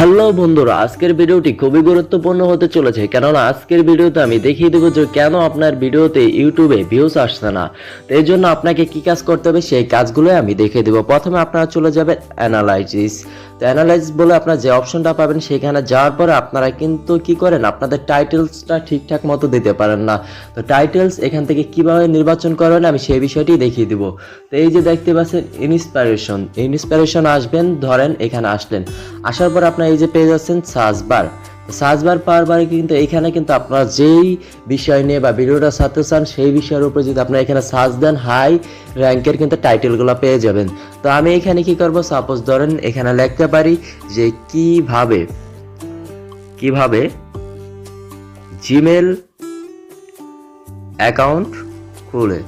Hello বন্ধুরা, আজকের ভিডিওটি খুবই গুরুত্বপূর্ণ হতে চলেছে, কেননা আজকের ভিডিওতে আমি দেখিয়ে দেবো যে কেন আপনার ভিডিওতে ইউটিউবে ভিউজ আসছে না। তো এই জন্য আপনাকে কি কাজ করতে হবে, সেই কাজগুলোই আমি দেখিয়ে দেবো। প্রথমে আপনারা চলে যাবেন অ্যানালাইসিস তো অ্যানালাইজ বলে আপনারা যে অপশনটা পাবেন, সেখানে যাওয়ার পরে আপনারা কিন্তু কি করেন, আপনাদের টাইটেলসটা ঠিকঠাক মতো দিতে পারেন না। তো টাইটেলস এখান থেকে কীভাবে নির্বাচন করবেন, আমি সেই বিষয়টি দেখিয়ে দিব। তো এই যে দেখতে পাচ্ছেন ইন্সপিরেশন ইন্সপিরেশন আসবেন, ধরেন এখানে আসলেন। আসার পর আপনার এই যে পেয়ে যাচ্ছেন সার্চ বার সার্চ বার পাওয়ার পরে কিন্তু এখানে কিন্তু আপনারা যেই বিষয় নিয়ে বা ভিডিওটা ছাড়তে চান, সেই বিষয়ের উপর যদি আপনারা এখানে সার্চ দেন, হাই র্যাঙ্কের কিন্তু টাইটেলগুলো পেয়ে যাবেন। তো আমি এখানে কি করব? সাপোজ ধরেন এখানে লিখতে পারি যে কীভাবে কীভাবে জিমেল অ্যাকাউন্ট খুলে।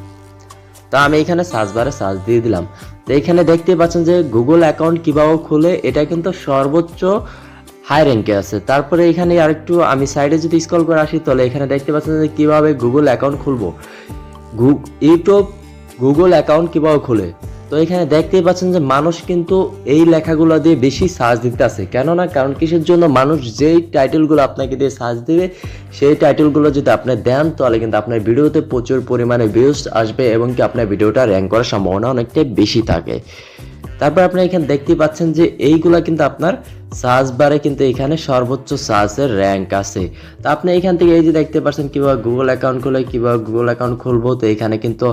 তো আমি এখানে সার্চ বারে সার্চ দিয়ে দিলাম। তো এখানে দেখতে পাচ্ছেন যে গুগল অ্যাকাউন্ট কীভাবে খুলে, এটা কিন্তু সর্বোচ্চ হাই র্যাঙ্কে আছে। তারপরে এখানে আরেকটু আমি সাইডে যদি স্কল করে আসি, তাহলে এখানে দেখতে পাচ্ছেন যে কীভাবে গুগল অ্যাকাউন্ট খুলবো। ইউটিউব গুগল অ্যাকাউন্ট কীভাবে খুলে? তো এখানে দেখতেই পাচ্ছেন যে মানুষ কিন্তু এই লেখাগুলো দিয়ে বেশি সার্চ দিতে আছে। কেননা, কারণ কিসের জন্য মানুষ যেই টাইটেলগুলো আপনাকে দিয়ে সার্চ দিবে, সেই টাইটেলগুলো যদি আপনি দেন, তাহলে কিন্তু আপনার ভিডিওতে প্রচুর পরিমাণে ভিউজ আসবে এবং কি আপনার ভিডিওটা র্যাঙ্ক করার সম্ভাবনা অনেকটাই বেশি থাকে। তারপর আপনি এখানে দেখতে পাচ্ছেন যে এইগুলা কিন্তু আপনার সার্চ বারে কিন্তু এখানে সর্বোচ্চ সার্চের র্যাঙ্ক আছে। তো আপনি এখান থেকে এই যে দেখতে পাচ্ছেন কীভাবে গুগল অ্যাকাউন্ট খুলে, কীভাবে গুগল অ্যাকাউন্ট খুলবো, তো এখানে কিন্তু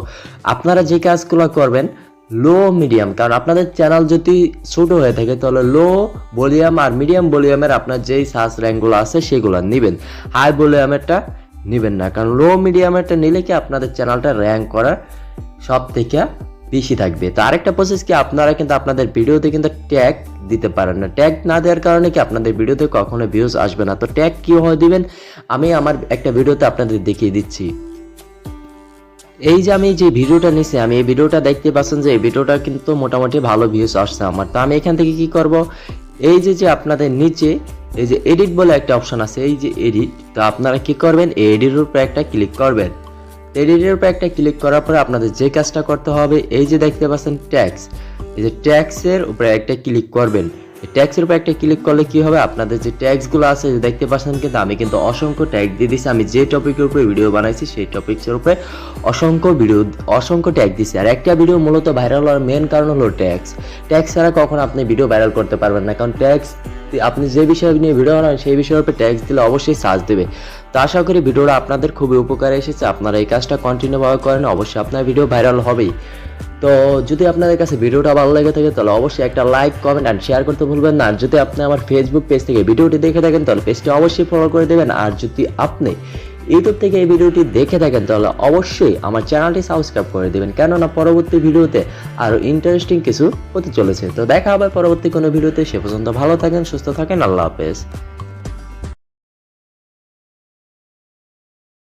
আপনারা যে কাজগুলো করবেন লো মিডিয়াম কারণ আপনাদের চ্যানেল যদি ছোট হয়ে থাকে, তাহলে লো ভলিউম আর মিডিয়াম ভলিউমের আপনার যেই সার্চ র্যাঙ্কগুলো আছে, সেগুলো নেবেন। হাই ভলিউমেরটা নেবেন না। কারণ লো মিডিয়ামেরটা নিলে কি আপনাদের চ্যানেলটা র্যাঙ্ক করার সব থেকে বেশি থাকবে। তো আরেকটা প্রসেস কি, আপনারা কিন্তু আপনাদের ভিডিওতে কিন্তু ট্যাগ দিতে পারেন না। ট্যাগ না দেওয়ার কারণে কি আপনাদের ভিডিওতে কখনো ভিউজ আসবে না। তো ট্যাগ কীভাবে দিবেন? আমি আমার একটা ভিডিওতে আপনাদের দেখিয়ে দিচ্ছি। এই যে আমি যে ভিডিওটা নিছি, আমি এই ভিডিওটা দেখতে পাচ্ছেন যে এই ভিডিওটা কিন্তু মোটামুটি ভালো ভিউজ আসছে আমার। তো আমি এখান থেকে কি করব? এই যে যে আপনাদের নিচে এই যে এডিট বলে একটা অপশন আছে, এই যে এডিট তো আপনারা কি করবেন? এই এডিটের উপরে একটা ক্লিক করবেন। এডিটের উপরে একটা ক্লিক করার পরে আপনাদের যে কাজটা করতে হবে, এই যে দেখতে পাচ্ছেন ট্যাক্স এই যে ট্যাক্সের উপরে একটা ক্লিক করবেন। ট্যাক্সের উপর একটা ক্লিক করলে কি হবে? আপনাদের যে ট্যাক্সগুলো আছে দেখতে পাচ্ছেন কিন্তু আমি কিন্তু অসংখ্য ট্যাগ দিয়ে দিছি। আমি যে টপিকের উপরে ভিডিও বানাইছি, সেই টপিক্সের উপরে অসংখ্য ভিডিও অসংখ্য ট্যাগ দিছি। আর একটা ভিডিও মূলত ভাইরাল হওয়ার মেন কারণ হলো ট্যাক্স ট্যাক্স ছাড়া কখনো আপনি ভিডিও ভাইরাল করতে পারবেন না। কারণ ট্যাক্স আপনি যে বিষয় নিয়ে ভিডিও বানান, সেই বিষয়ের উপরে ট্যাক্স দিলে অবশ্যই সার্চ দেবে। তো আশা করি ভিডিওটা আপনাদের খুবই উপকারে এসেছে। আপনারা এই কাজটা কন্টিনিউভাবে করেন। অবশ্যই আপনার ভিডিও ভাইরাল হবেই। তো যদি আপনাদের কাছে ভিডিওটা ভালো লেগে থাকে, তাহলে অবশ্যই একটা লাইক কমেন্ট অ্যান্ড শেয়ার করতে ভুলবেন না। আর যদি আপনি আমার ফেসবুক পেজ থেকে ভিডিওটি দেখে থাকেন, তাহলে পেজটি অবশ্যই ফলো করে দেবেন। আর যদি আপনি ইউটিউব থেকে এই ভিডিওটি দেখে থাকেন, তাহলে অবশ্যই আমার চ্যানেলটি সাবস্ক্রাইব করে দেবেন। কেননা পরবর্তী ভিডিওতে আরও ইন্টারেস্টিং কিছু হতে চলেছে। তো দেখা হবে পরবর্তী কোনো ভিডিওতে। সে পর্যন্ত ভালো থাকেন, সুস্থ থাকেন, আল্লাহ হাফেজ।